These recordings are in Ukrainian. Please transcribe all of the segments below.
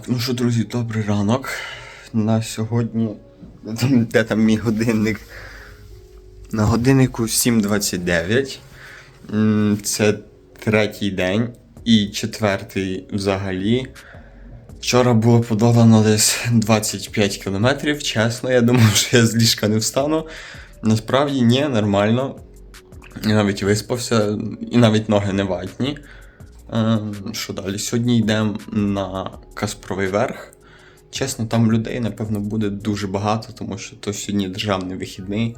Так, ну що, друзі, добрий ранок. На сьогодні. Де там, мій годинник? На годиннику 7.29. Це третій день і четвертий взагалі. Вчора було подолано десь 25 кілометрів. Чесно, я думав, що я з ліжка не встану. Насправді ні, нормально. Я навіть виспався, і навіть ноги не ватні. Е, Що далі? Сьогодні йдемо на Каспровий верх. Чесно, там людей, напевно, буде дуже багато, тому що то сьогодні державний вихідний.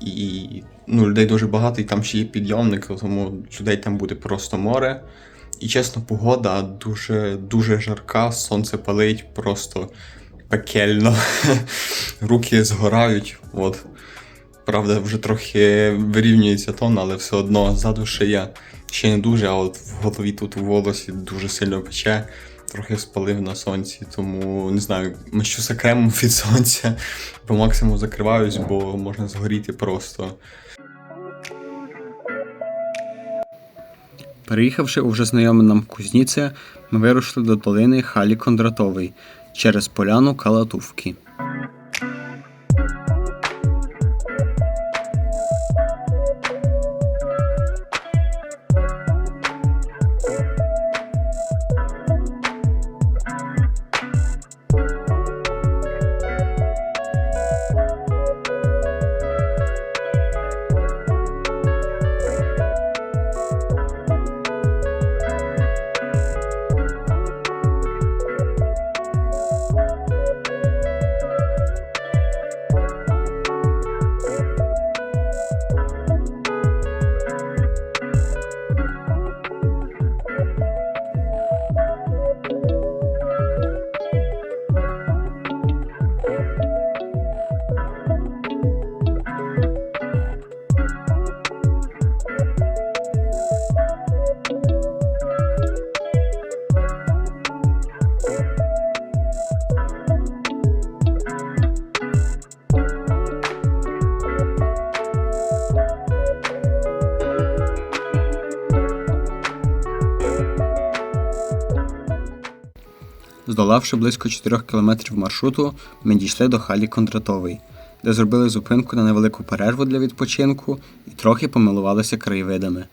І ну, людей дуже багато, і там ще є підйомник, тому людей там буде просто море. І чесно, погода дуже дуже жарка, сонце палить просто пекельно. Руки згорають. От. Правда, вже трохи вирівнюється тон, але все одно ззаду шия ще не дуже, а от в голові тут у волосі дуже сильно пече. Трохи спалив на сонці, тому не знаю, мащуся кремом від сонця, по максимуму закриваюсь, бо можна згоріти просто. Переїхавши у вже знайоме нам Кузніце, ми вирушили до долини Халі Кондратовий через поляну Калатувки. Здолавши близько 4 кілометрів маршруту, ми дійшли до Халі Кондратовий, де зробили зупинку на невелику перерву для відпочинку і трохи помилувалися краєвидами.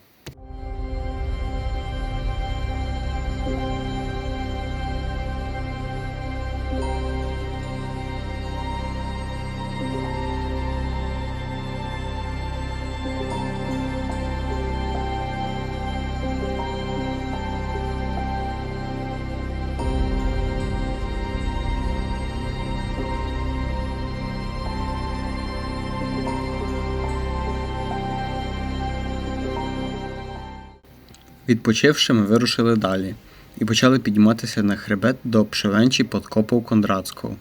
Відпочивши, ми вирушили далі і почали підніматися на хребет до Пшевенчі Подкопов Кондратського.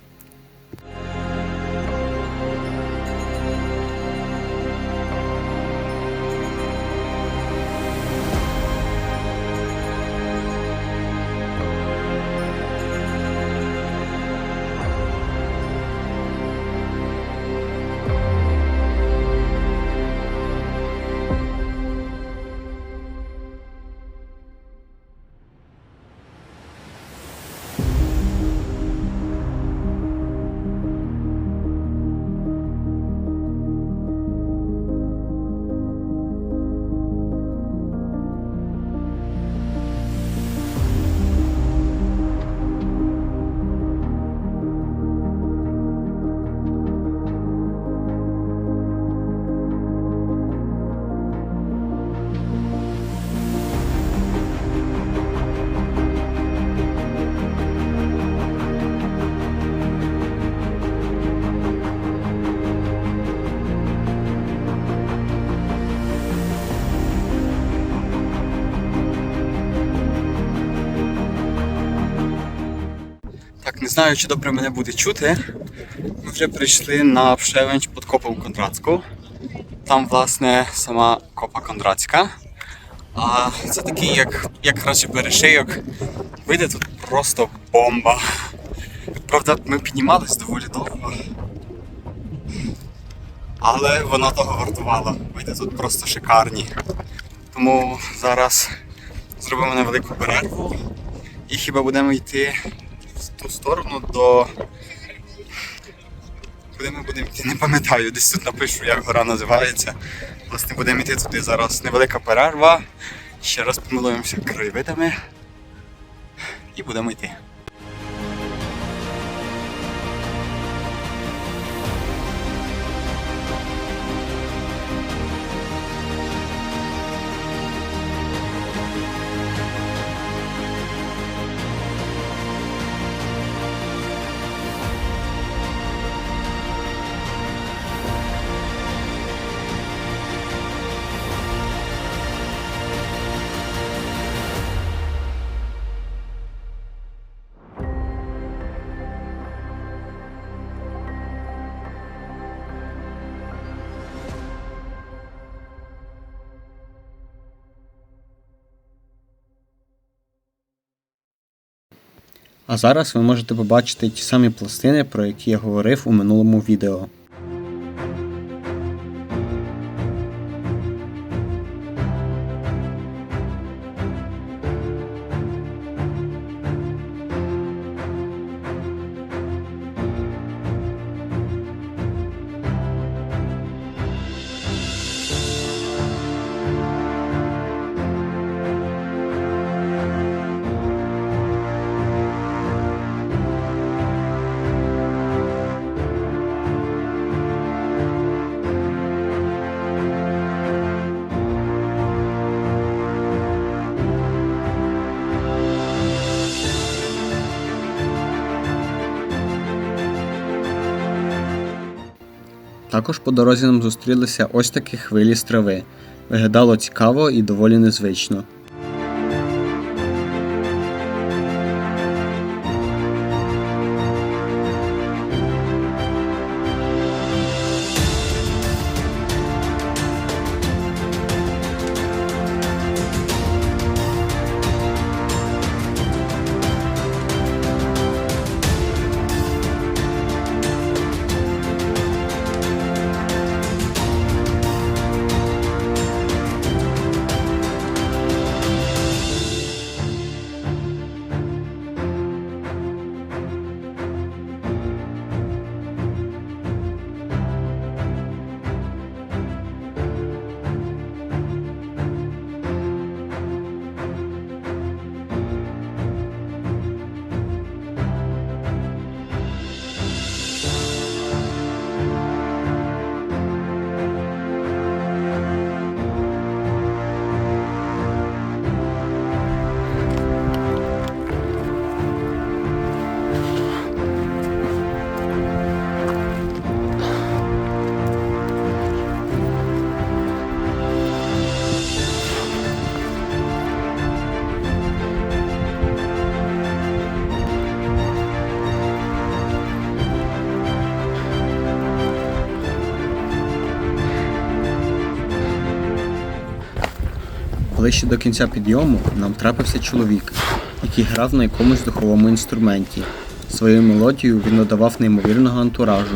Знаю, чи добре мене буде чути. Ми вже прийшли на Пшевенч під Копом Кондратську. Там, власне, сама Копа Кондратська. А це такий, як, як краще перешийок. Вийде тут просто бомба. Правда, ми піднімались доволі довго. Але воно того вартувало. Вийде тут просто шикарні. Тому зараз зробимо невелику перерву і хіба будемо йти в ту сторону до. Куди ми будемо йти, не пам'ятаю, десь тут напишу, як гора називається. Власне, будемо йти туди зараз невелика перерва. Ще раз помилуємося краєвидами. І будемо йти. А зараз ви можете побачити ті самі пластини, про які я говорив у минулому відео. Також по дорозі нам зустрілися ось такі хвилі з трави. Виглядало цікаво і доволі незвично. Ближче до кінця підйому нам трапився чоловік, який грав на якомусь духовому інструменті. Своєю мелодією він додавав неймовірного антуражу.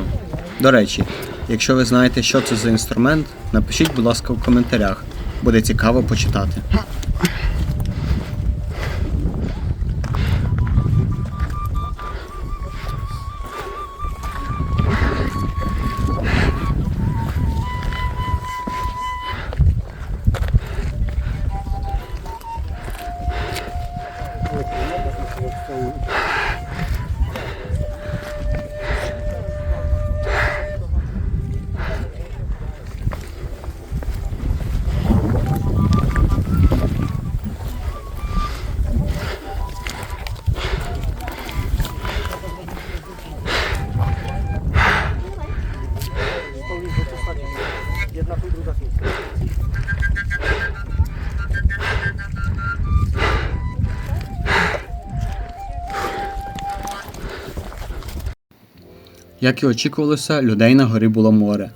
До речі, якщо ви знаєте, що це за інструмент, напишіть, будь ласка, в коментарях. Буде цікаво почитати. Як і очікувалося, людей на горі було море.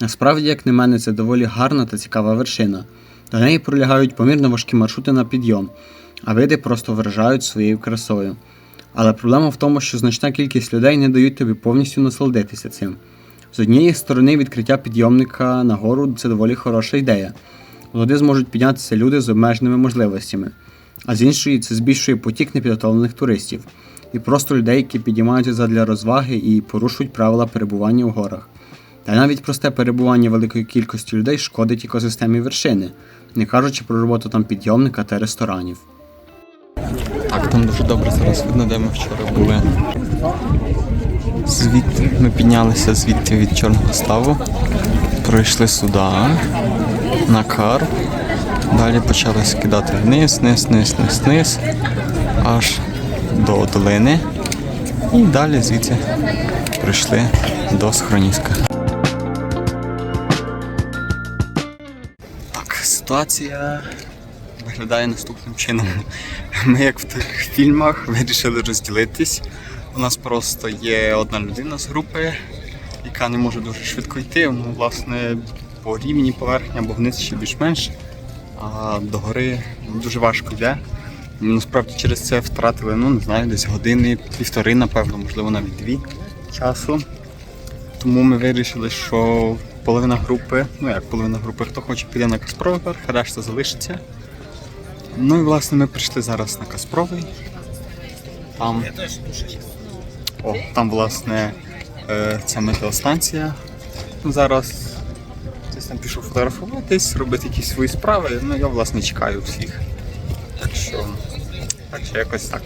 Насправді, як на мене, це доволі гарна та цікава вершина. До неї пролягають помірно важкі маршрути на підйом, а види просто вражають своєю красою. Але проблема в тому, що значна кількість людей не дають тобі повністю насолодитися цим. З однієї сторони, відкриття підйомника на гору це доволі хороша ідея. Туди зможуть піднятися люди з обмеженими можливостями, а з іншої це збільшує потік непідготовлених туристів. І просто людей, які підіймаються задля розваги і порушують правила перебування у горах. Та навіть просте перебування великої кількості людей шкодить екосистемі вершини, не кажучи про роботу там підйомника та ресторанів. Так, там дуже добре зараз видно, де ми вчора були. Звідти ми піднялися звідти від чорного ставу, пройшли сюди, на кар. Далі почали скидати вниз, вниз, вниз, вниз, вниз, аж до долини. І далі звідси прийшли до схроніска. Так, ситуація виглядає наступним чином. Ми, як в тих фільмах, вирішили розділитись. У нас просто є одна людина з групи, яка не може дуже швидко йти. Ну, власне, по рівні поверхні або вниз ще більш-менш. А до гори дуже важко йде. Насправді через це втратили, ну не знаю, десь години, півтори, напевно, можливо, навіть дві часу. Тому ми вирішили, що половина групи, ну як половина групи, хто хоче піде на Каспровий а решта залишиться. Ну і власне ми прийшли зараз на Каспровий. Там, о, там власне е, ця метеостанція. Ну, Зараз десь там пішов фотографуватись, робити якісь свої справи. Ну я власне чекаю всіх. Так що, так якось так.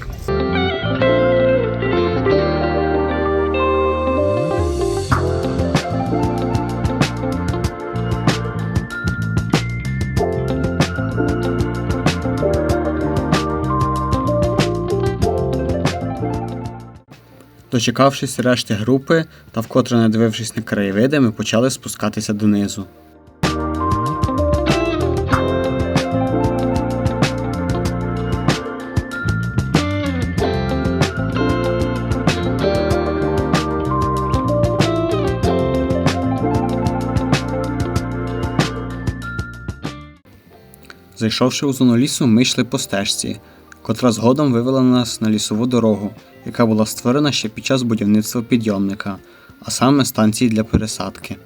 Дочекавшись решти групи та вкотре не дивившись на краєвиди, ми почали спускатися донизу. Зайшовши у зону лісу, ми йшли по стежці, котра згодом вивела нас на лісову дорогу, яка була створена ще під час будівництва підйомника, а саме станції для пересадки.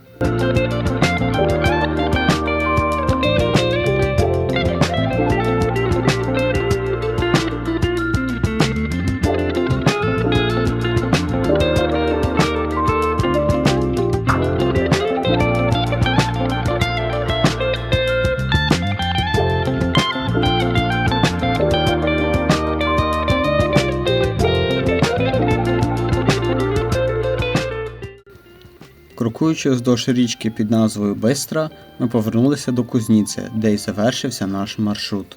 Крокуючи вздовж річки під назвою Бистра, ми повернулися до Кузніці, де й завершився наш маршрут.